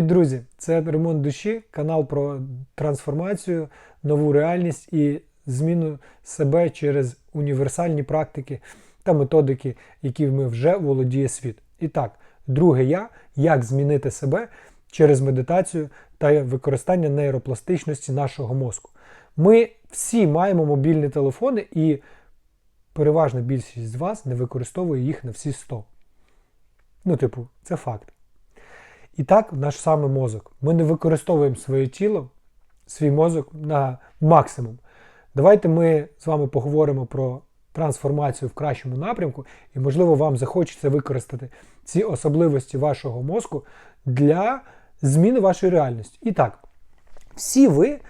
Друзі! Це ремонт душі, канал про трансформацію, нову реальність і зміну себе через універсальні практики та методики, які ми вже володіє світ. І так, друге я як змінити себе через медитацію та використання нейропластичності нашого мозку. Ми всі маємо мобільні телефони, і переважна більшість з вас не використовує їх на всі 100. Ну, типу, це факт. І так, наш саме мозок. Ми не використовуємо своє тіло, свій мозок на максимум. Давайте ми з вами поговоримо про трансформацію в кращому напрямку, і, можливо, вам захочеться використати ці особливості вашого мозку для зміни вашої реальності. І так, всі ви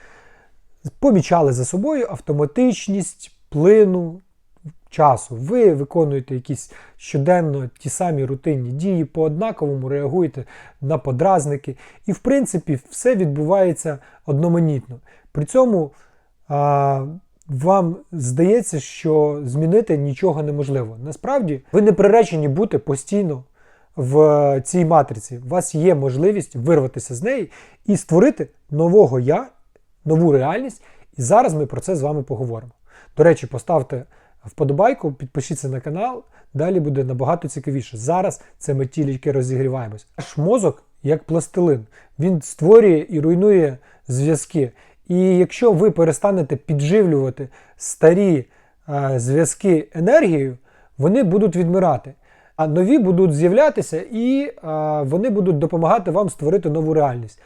помічали за собою автоматичність плину часу. Ви виконуєте якісь щоденно ті самі рутинні дії, по однаковому реагуєте на подразники. І, в принципі, все відбувається одноманітно. При цьому а, вам здається, що змінити нічого неможливо. Насправді, ви не приречені бути постійно в цій матриці. У вас є можливість вирватися з неї і створити нового я, нову реальність. І зараз ми про це з вами поговоримо. До речі, поставте вподобайку, підпишіться на канал, далі буде набагато цікавіше. Зараз це ми тільки розігріваємось. Наш мозок, як пластилин, він створює і руйнує зв'язки. І якщо ви перестанете підживлювати старі е, зв'язки енергією, вони будуть відмирати. А нові будуть з'являтися і е, вони будуть допомагати вам створити нову реальність.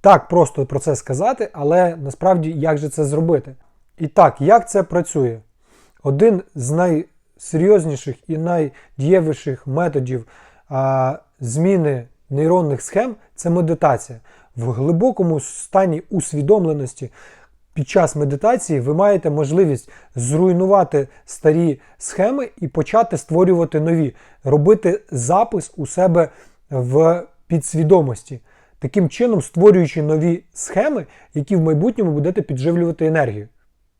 Так просто про це сказати, але насправді як же це зробити? І так, як це працює? Один з найсерйозніших і найдієвіших методів зміни нейронних схем це медитація. В глибокому стані усвідомленості під час медитації ви маєте можливість зруйнувати старі схеми і почати створювати нові, робити запис у себе в підсвідомості. Таким чином, створюючи нові схеми, які в майбутньому будете підживлювати енергію.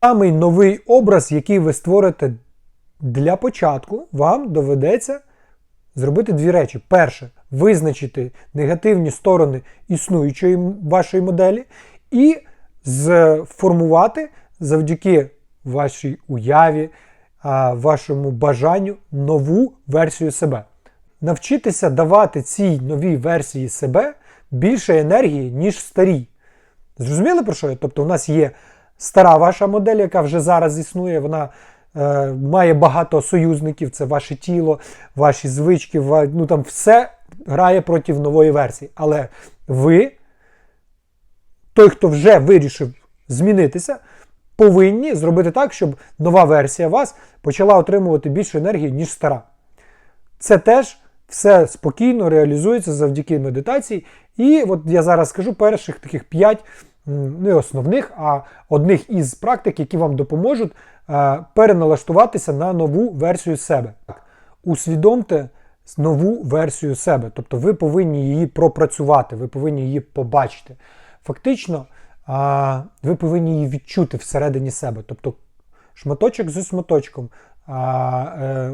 Самий новий образ, який ви створите для початку, вам доведеться зробити дві речі. Перше, визначити негативні сторони існуючої вашої моделі, і сформувати завдяки вашій уяві, вашому бажанню нову версію себе. Навчитися давати цій новій версії себе більше енергії, ніж старій. Зрозуміли про що я? Тобто, у нас є стара ваша модель, яка вже зараз існує, вона е, має багато союзників, це ваше тіло, ваші звички, ва, ну там все грає проти нової версії. Але ви, той, хто вже вирішив змінитися, повинні зробити так, щоб нова версія вас почала отримувати більше енергії, ніж стара. Це теж все спокійно реалізується завдяки медитації. І от я зараз скажу перших таких 5 не основних, а одних із практик, які вам допоможуть е, переналаштуватися на нову версію себе. Усвідомте нову версію себе. Тобто ви повинні її пропрацювати, ви повинні її побачити. Фактично, ви повинні її відчути всередині себе. Тобто шматочок за шматочком е,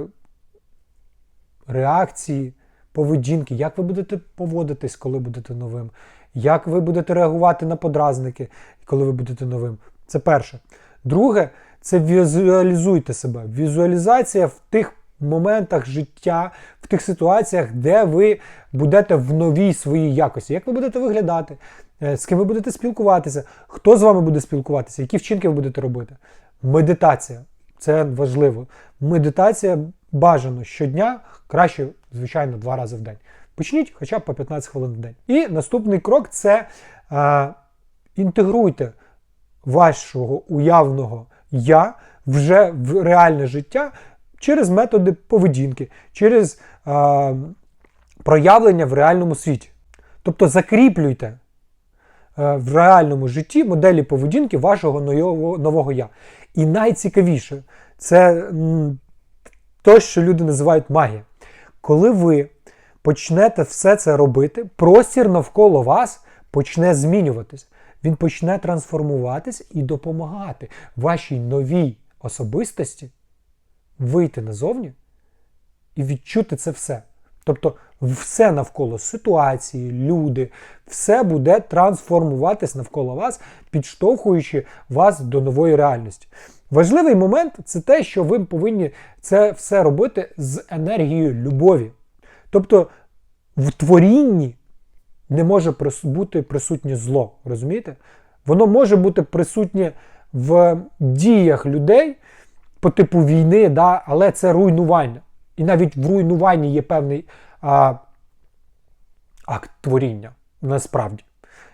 реакції, поведінки, як ви будете поводитись, коли будете новим, як ви будете реагувати на подразники, коли ви будете новим. Це перше. Друге, це візуалізуйте себе. Візуалізація в тих моментах життя, в тих ситуаціях, де ви будете в новій своїй якості. Як ви будете виглядати, е, з ким ви будете спілкуватися, хто з вами буде спілкуватися, які вчинки ви будете робити. Медитація. Це важливо. Медитація бажано щодня, краще, звичайно, два рази в день. Почніть хоча б по 15 хвилин в день. І наступний крок це е, інтегруйте вашого уявного я вже в реальне життя через методи поведінки, через е, проявлення в реальному світі. Тобто закріплюйте е, в реальному житті моделі поведінки вашого нового, нового я. І найцікавіше це те, що люди називають магія. Коли ви почнете все це робити, простір навколо вас почне змінюватись. Він почне трансформуватись і допомагати вашій новій особистості вийти назовні і відчути це все. Тобто все навколо ситуації, люди, все буде трансформуватись навколо вас, підштовхуючи вас до нової реальності. Важливий момент це те, що ви повинні це все робити з енергією любові. Тобто в творінні не може бути присутнє зло. Розумієте? Воно може бути присутнє в діях людей по типу війни, да, але це руйнування. І навіть в руйнуванні є певний а, акт творіння насправді.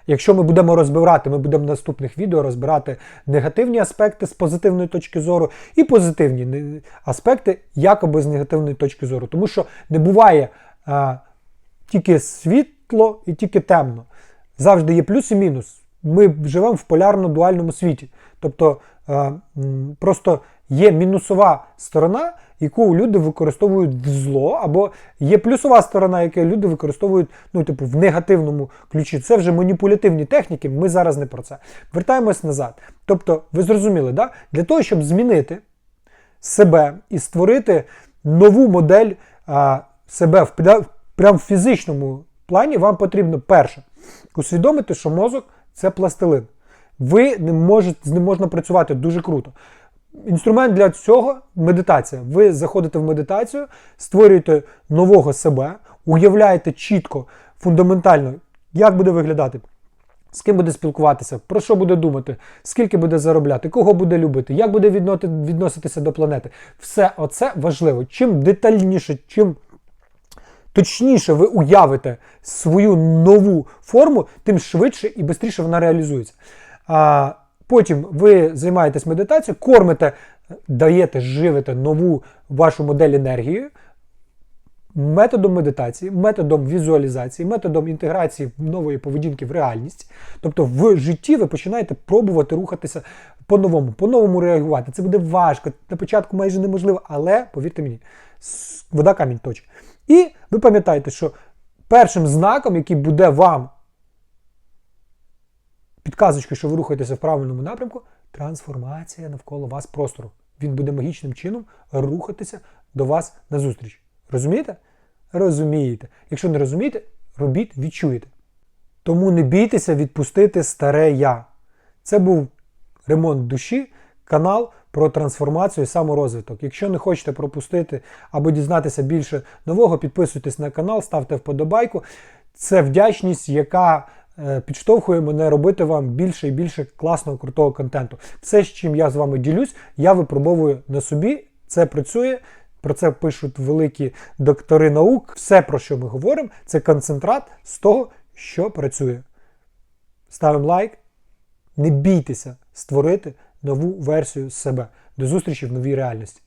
Якщо ми будемо розбирати, ми будемо в наступних відео розбирати негативні аспекти з позитивної точки зору і позитивні аспекти якоби з негативної точки зору. Тому що не буває а, тільки світло і тільки темно. Завжди є плюс і мінус. Ми живемо в полярно-дуальному світі. Тобто е, м, просто є мінусова сторона, яку люди використовують в зло, або є плюсова сторона, яку люди використовують ну, типу, в негативному ключі. Це вже маніпулятивні техніки, ми зараз не про це. Вертаємось назад. Тобто, ви зрозуміли, да? для того, щоб змінити себе і створити нову модель а, себе в прям в фізичному плані, вам потрібно перше усвідомити, що мозок це пластилин. Ви не можете, з ним можна працювати дуже круто. Інструмент для цього медитація. Ви заходите в медитацію, створюєте нового себе, уявляєте чітко, фундаментально, як буде виглядати з ким буде спілкуватися, про що буде думати, скільки буде заробляти, кого буде любити, як буде відноситися до планети. Все оце важливо. Чим детальніше, чим точніше ви уявите свою нову форму, тим швидше і швидше вона реалізується. А, потім ви займаєтесь медитацією, кормите, даєте, живите нову вашу модель енергії методом медитації, методом візуалізації, методом інтеграції нової поведінки в реальність. Тобто в житті ви починаєте пробувати рухатися по-новому, по-новому реагувати. Це буде важко, на початку майже неможливо, але повірте мені, вода камінь точить. І ви пам'ятаєте, що першим знаком, який буде вам підказочкою, що ви рухаєтеся в правильному напрямку, трансформація навколо вас простору. Він буде магічним чином рухатися до вас назустріч. Розумієте? Розумієте. Якщо не розумієте, робіть, відчуєте. Тому не бійтеся відпустити старе я. Це був ремонт душі, канал про трансформацію і саморозвиток. Якщо не хочете пропустити або дізнатися більше нового, підписуйтесь на канал, ставте вподобайку. Це вдячність, яка е, підштовхує мене робити вам більше і більше класного, крутого контенту. Все, з чим я з вами ділюсь, я випробовую на собі. Це працює. Про це пишуть великі доктори наук. Все, про що ми говоримо, це концентрат з того, що працює. Ставимо лайк. Не бійтеся створити нову версію себе. До зустрічі в новій реальності.